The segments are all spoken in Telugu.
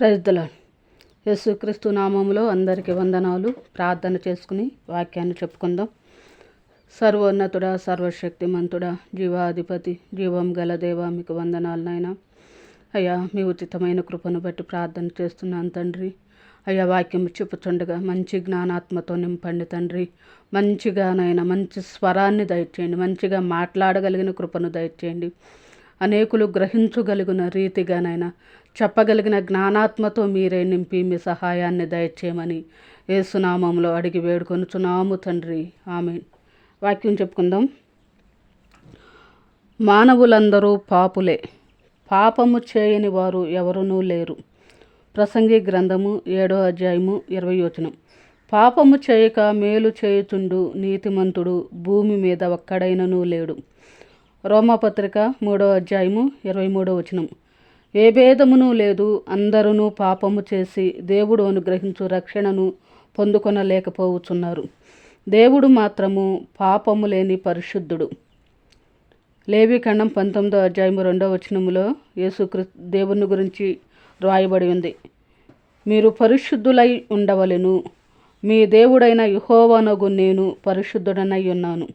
ప్రజల యేసుక్రీస్తు నామంలో అందరికీ వందనాలు. ప్రార్థన చేసుకుని వాక్యాన్ని చెప్పుకుందాం. సర్వోన్నతుడా సర్వశక్తిమంతుడా జీవాధిపతి జీవం గల దేవా మీకు వందనాలు నాయన. అయ్యా మీ ఉచితమైన కృపను బట్టి ప్రార్థన చేస్తున్నాను తండ్రి. అయ్యా వాక్యం చెప్పుచుండగా మంచి జ్ఞానాత్మతో నింపండి తండ్రి. మంచిగానైనా మంచి స్వరాన్ని దయచేయండి. మంచిగా మాట్లాడగలిగిన కృపను దయచేయండి. అనేకులు గ్రహించగలిగిన రీతిగానైనా చెప్పగలిగిన జ్ఞానాత్మతో మీరే నింపి మీ సహాయాన్ని దయచేయమని ఏసునామంలో అడిగి వేడుకొనుచున్నాము తండ్రి. ఆమె వాక్యం చెప్పుకుందాం. మానవులందరూ పాపులే. పాపము చేయని వారు ఎవరునూ లేరు. ప్రసంగి గ్రంథము ఏడో అధ్యాయము ఇరవై వచనం. పాపము చేయక మేలు చేయుచుండు నీతిమంతుడు భూమి మీద ఒక్కడైనను లేడు. రోమపత్రిక మూడో అధ్యాయము ఇరవై మూడో వచనం. ఏ భేదమును లేదు అందరూ పాపము చేసి దేవుడు అనుగ్రహించు రక్షణను పొందుకొనలేకపోవచ్చున్నారు. దేవుడు మాత్రము పాపము లేని పరిశుద్ధుడు. లేవి పంతొమ్మిదో అధ్యాయము రెండో వచనములో యేసుక్రి దేవుని గురించి రాయబడి ఉంది. మీరు పరిశుద్ధులై ఉండవలెను. మీ దేవుడైన యుహోవనగు నేను పరిశుద్ధుడనై ఉన్నాను.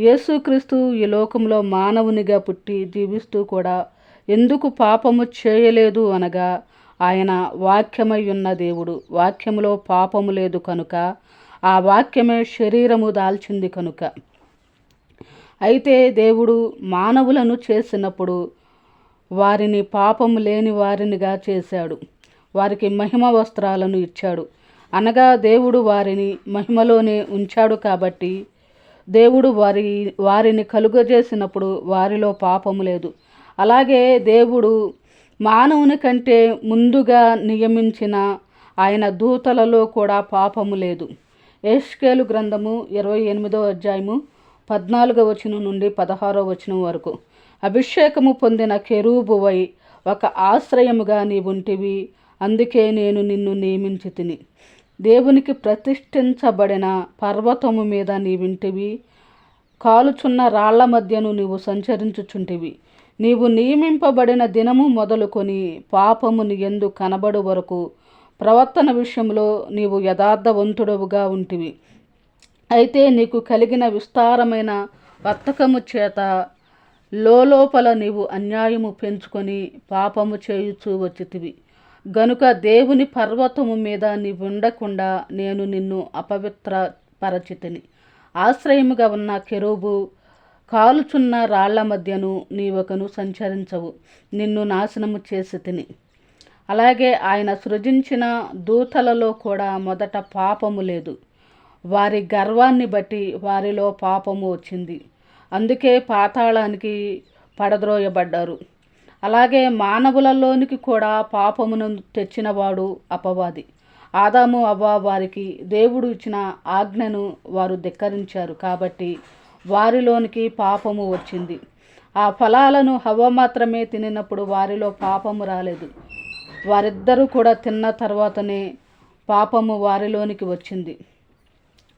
యేసుక్రీస్తు ఈ లోకంలో మానవునిగా పుట్టి జీవిస్తూ కూడా ఎందుకు పాపము చేయలేదు అనగా ఆయన వాక్యమై ఉన్న దేవుడు. వాక్యములో పాపము లేదు కనుక ఆ వాక్యమే శరీరము దాల్చింది కనుక. అయితే దేవుడు మానవులను చేసినప్పుడు వారిని పాపం లేని వారినిగా చేశాడు. వారికి మహిమ వస్త్రాలను ఇచ్చాడు. అనగా దేవుడు వారిని మహిమలోనే ఉంచాడు కాబట్టి దేవుడు వారి వారిని కలుగజేసినప్పుడు వారిలో పాపము లేదు. అలాగే దేవుడు మానవుని కంటే ముందుగా నియమించిన ఆయన దూతలలో కూడా పాపము లేదు. ఏష్కేలు గ్రంథము ఇరవై ఎనిమిదో అధ్యాయము పద్నాలుగో వచనం నుండి పదహారో వచనం వరకు. అభిషేకము పొందిన కెరూబువై ఒక ఆశ్రయముగా నీవుంటివి అందుకే నేను నిన్ను నియమించి తిని. దేవునికి ప్రతిష్ఠించబడిన పర్వతము మీద నీవింటివి. కాలుచున్న రాళ్ళ మధ్యను నీవు సంచరించుచుంటివి. నీవు నియమింపబడిన దినము మొదలుకొని పాపముని ఎందు కనబడు వరకు ప్రవర్తన విషయంలో నీవు యథార్థవంతుడవుగా ఉంటివి. అయితే నీకు కలిగిన విస్తారమైన వర్తకము చేత లోపల నీవు అన్యాయము పెంచుకొని పాపము చేయుచూ వచ్చితివి. గనుక దేవుని పర్వతము మీద నీవు ఉండకుండా నేను నిన్ను అపవిత్ర పరచితిని ఆశ్రయముగా ఉన్న కెరూబు కాలుచున్న రాళ్ళ మధ్యను నీవొకను సంచరించవు. నిన్ను నాశనము చేసి తిని అలాగే ఆయన సృజించిన దూతలలో కూడా మొదట పాపము లేదు. వారి గర్వాన్ని బట్టి వారిలో పాపము వచ్చింది. అందుకే పాతాళానికి పడద్రోయబడ్డారు. అలాగే మానవులలోనికి కూడా పాపమును తెచ్చినవాడు అపవాది. ఆదాము అవ్వ వారికి దేవుడు ఇచ్చిన ఆజ్ఞను వారు ధిక్కరించారు కాబట్టి వారిలోనికి పాపము వచ్చింది. ఆ ఫలాలను హవ్వ మాత్రమే తినినప్పుడు వారిలో పాపము రాలేదు. వారిద్దరూ కూడా తిన్న తర్వాతనే పాపము వారిలోనికి వచ్చింది.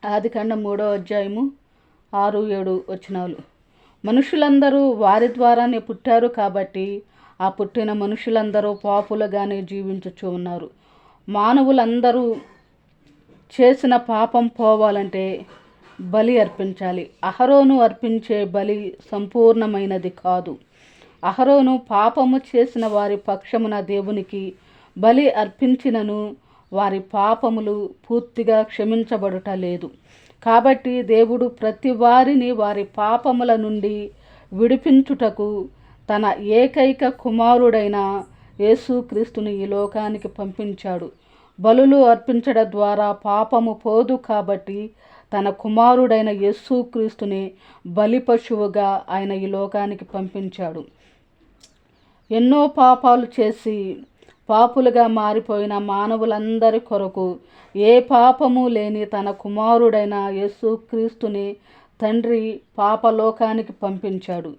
ఆదికాండం మూడో అధ్యాయము ఆరు ఏడు వచ్చినాలు మనుషులందరూ వారి ద్వారానే పుట్టారు కాబట్టి ఆ పుట్టిన మనుషులందరూ పాపులుగానే జీవించుచు ఉన్నారు. మానవులందరూ చేసిన పాపం పోవాలంటే బలి అర్పించాలి. అహరోను అర్పించే బలి సంపూర్ణమైనది కాదు. అహరోను పాపము చేసిన వారి పక్షమున దేవునికి బలి అర్పించినను వారి పాపములు పూర్తిగా క్షమించబడుట లేదు. కాబట్టి దేవుడు ప్రతి వారిని వారి పాపముల నుండి విడిపించుటకు తన ఏకైక కుమారుడైన యేసుక్రీస్తుని ఈ లోకానికి పంపించాడు. బలులు అర్పించడం ద్వారా పాపము పోదు కాబట్టి తన కుమారుడైన యేసుక్రీస్తుని బలి పశువుగా ఆయన ఈ లోకానికి పంపించాడు. ఎన్నో పాపాలు చేసి పాపులుగా మారిపోయిన మానవులందరి కొరకు ఏ పాపము లేని తన కుమారుడైన యేసుక్రీస్తుని తండ్రి పాపలోకానికి పంపించాడు.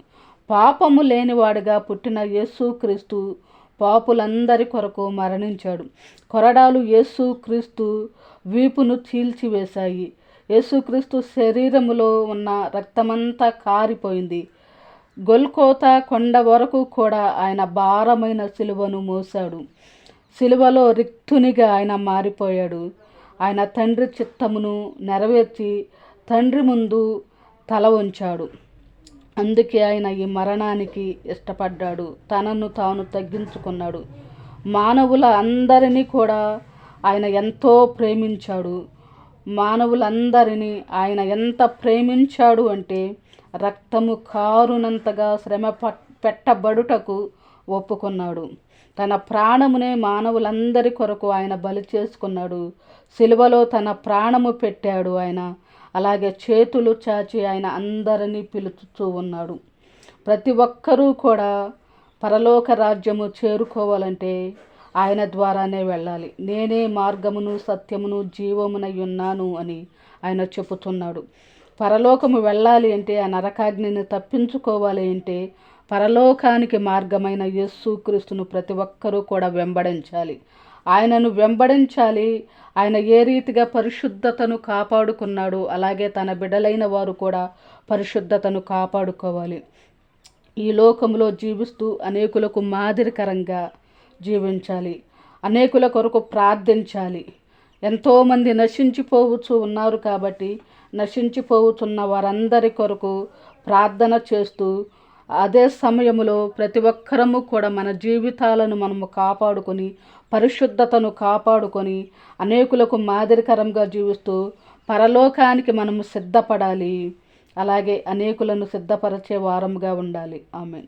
పాపము లేనివాడిగా పుట్టిన యేసుక్రీస్తు పాపులందరి కొరకు మరణించాడు. కొరడాలు యేసుక్రీస్తు వీపును చీల్చివేశాయి. యేసుక్రీస్తు శరీరములో ఉన్న రక్తమంతా కారిపోయింది. గొల్కోత కొండ వరకు కూడా ఆయన భారమైన సిలువను మోశాడు. సిలువలో రిక్తునిగా ఆయన మారిపోయాడు. ఆయన తండ్రి చిత్తమును నెరవేర్చి తండ్రి ముందు తల ఉంచాడు అందుకే ఆయన ఈ మరణానికి ఇష్టపడ్డాడు. తనను తాను తగ్గించుకున్నాడు. మానవుల అందరినీ కూడా ఆయన ఎంతో ప్రేమించాడు. మానవులందరినీ ఆయన ఎంత ప్రేమించాడు అంటే రక్తము కారునంతగా శ్రమ పెట్టబడుటకు ఒప్పుకున్నాడు. తన ప్రాణమునే మానవులందరి కొరకు ఆయన బలి చేసుకున్నాడు. సిలువలో తన ప్రాణము పెట్టాడు ఆయన. అలాగే చేతులు చాచి ఆయన అందరినీ పిలుచుతూ ఉన్నాడు. ప్రతి ఒక్కరూ కూడా పరలోక రాజ్యము చేరుకోవాలంటే ఆయన ద్వారానే వెళ్ళాలి. నేనే మార్గమును సత్యమును జీవమునై ఉన్నాను అని ఆయన చెబుతున్నాడు పరలోకము వెళ్ళాలి అంటే ఆ నరకాగ్నిని తప్పించుకోవాలి అంటే పరలోకానికి మార్గమైన యేసుక్రీస్తును ప్రతి ఒక్కరూ కూడా వెంబడించాలి. ఆయనను వెంబడించాలి. ఆయన ఏ రీతిగా పరిశుద్ధతను కాపాడుకున్నాడు అలాగే తన బిడలైన వారు కూడా పరిశుద్ధతను కాపాడుకోవాలి. ఈ లోకంలో జీవిస్తూ అనేకులకు మాదిరికరంగా జీవించాలి. అనేకుల కొరకు ప్రార్థించాలి. ఎంతోమంది నశించిపోవచ్చు ఉన్నారు కాబట్టి నశించిపోతున్న వారందరి కొరకు ప్రార్థన చేస్తూ అదే సమయంలో ప్రతి ఒక్కరము కూడా మన జీవితాలను మనము కాపాడుకొని పరిశుద్ధతను కాపాడుకొని అనేకులకు మాదిరికరంగా జీవిస్తూ పరలోకానికి మనము సిద్ధపడాలి. అలాగే అనేకులను సిద్ధపరిచే వారముగా ఉండాలి. ఆమె